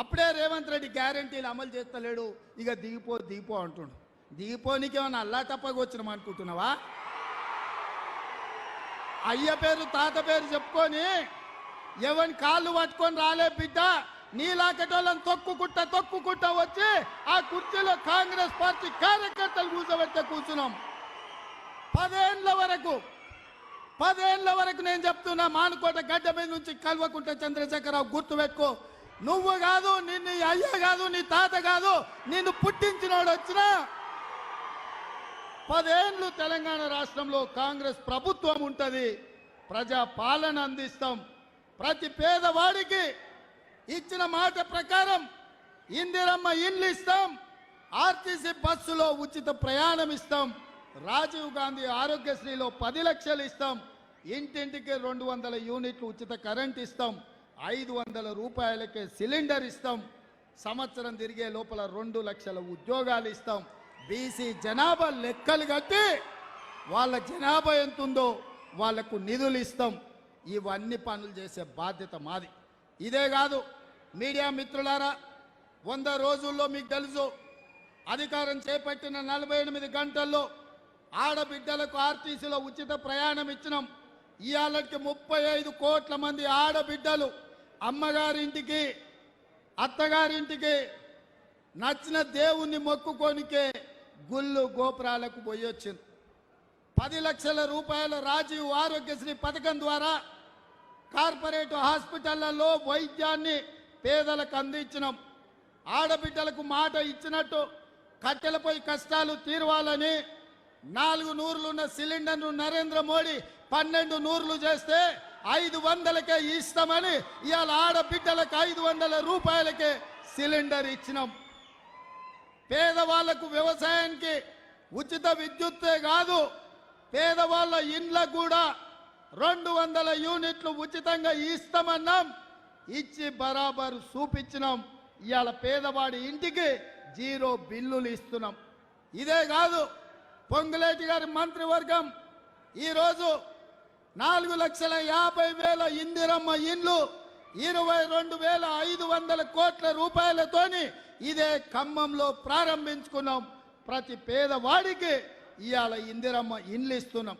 అప్పుడే రేవంత్ రెడ్డి గ్యారంటీలు అమలు చేస్తలేడు. ఇక దిగిపో దిగిపో అంటుండు. దిగిపోనికి ఏమైనా అల్లా తప్పగా వచ్చినాం అనుకుంటున్నావా? అయ్య పేరు తాత పేరు చెప్పుకొని ఎవరిని కాళ్ళు పట్టుకొని రాలే బిడ్డ. నీలాకటోళ్ళని తొక్కుకుంటా తొక్కుకుంటా వచ్చి ఆ కుర్చీలో కాంగ్రెస్ పార్టీ కార్యకర్తలు కూర్చోబెట్టే కూర్చున్నాం. పదేళ్ళ వరకు పదేళ్ళ వరకు నేను చెప్తున్నా మానుకోట గడ్డ మీద నుంచి కల్వకుంట చంద్రశేఖరరావు గుర్తు పెట్టుకో నువ్వు కాదు నిన్ను నీ అయ్య కాదు నీ తాత కాదు నిన్ను పుట్టించినోడు వచ్చినా పదేళ్ళు తెలంగాణ రాష్ట్రంలో కాంగ్రెస్ ప్రభుత్వం ఉంటుంది. ప్రజా పాలన అందిస్తాం. ప్రతి పేదవాడికి ఇచ్చిన మాట ప్రకారం ఇందిరమ్మ ఇండ్లు ఇస్తాం. ఆర్టీసీ బస్సులో ఉచిత ప్రయాణం ఇస్తాం. రాజీవ్ గాంధీ ఆరోగ్యశ్రీలో పది లక్షలు ఇస్తాం. ఇంటింటికి రెండు వందల యూనిట్లు ఉచిత కరెంట్ ఇస్తాం. ఐదు వందల రూపాయలకే సిలిండర్ ఇస్తాం. సంవత్సరం తిరిగే లోపల రెండు లక్షల ఉద్యోగాలు ఇస్తాం. బీసీ జనాభా లెక్కలు కట్టి వాళ్ళ జనాభా ఎంత ఉందో వాళ్ళకు నిధులు ఇస్తాం. ఇవన్నీ పనులు చేసే బాధ్యత మాది. ఇదే కాదు మీడియా మిత్రులారా వంద రోజుల్లో మీకు తెలుసు అధికారం చేపట్టిన నలభై ఎనిమిది గంటల్లో ఆడబిడ్డలకు ఆర్టీసీలో ఉచిత ప్రయాణం ఇచ్చినాం. ఇవాళకి ముప్పై ఐదు కోట్ల మంది ఆడబిడ్డలు అమ్మగారింటికి అత్తగారింటికి నచ్చిన దేవుణ్ణి మొక్కుకోనికే గుళ్ళు గోపురాలకు పోయి వచ్చింది పది లక్షల రూపాయల రాజీవ్ ఆరోగ్యశ్రీ పథకం ద్వారా కార్పొరేట్ హాస్పిటళ్ళలో వైద్యాన్ని పేదలకు అందించినాం. ఆడబిడ్డలకు మాట ఇచ్చినట్టు కట్టెలపై కష్టాలు తీరవాలని నాలుగు నూరులున్న సిలిండర్ను నరేంద్ర మోడీ పన్నెండు నూర్లు చేస్తే ఐదు వందలకే ఇస్తామని ఇవాళ ఆడబిడ్డలకు ఐదు వందల రూపాయలకే సిలిండర్ ఇచ్చినాం. పేదవాళ్ళకు వ్యవసాయానికి ఉచిత విద్యుత్తే కాదు పేదవాళ్ళ ఇండ్లకు కూడా రెండు వందల యూనిట్లు ఉచితంగా ఇస్తామన్నాం. ఇచ్చి బరాబరు చూపించినాం ఇవాళ పేదవాడి ఇంటికి జీరో బిల్లులు ఇస్తున్నాం. ఇదే కాదు పొంగులేటి గారి మంత్రివర్గం ఈరోజు నాలుగు లక్షల యాభై వేల ఇందిరమ్మ ఇండ్లు ఇరవై రెండు వేల ఐదు వందల కోట్ల రూపాయలతోని ఇదే ఖమ్మంలో ప్రారంభించుకున్నాం. ప్రతి పేదవాడికి ఇవాళ ఇందిరమ్మ ఇండ్లు ఇస్తున్నాం.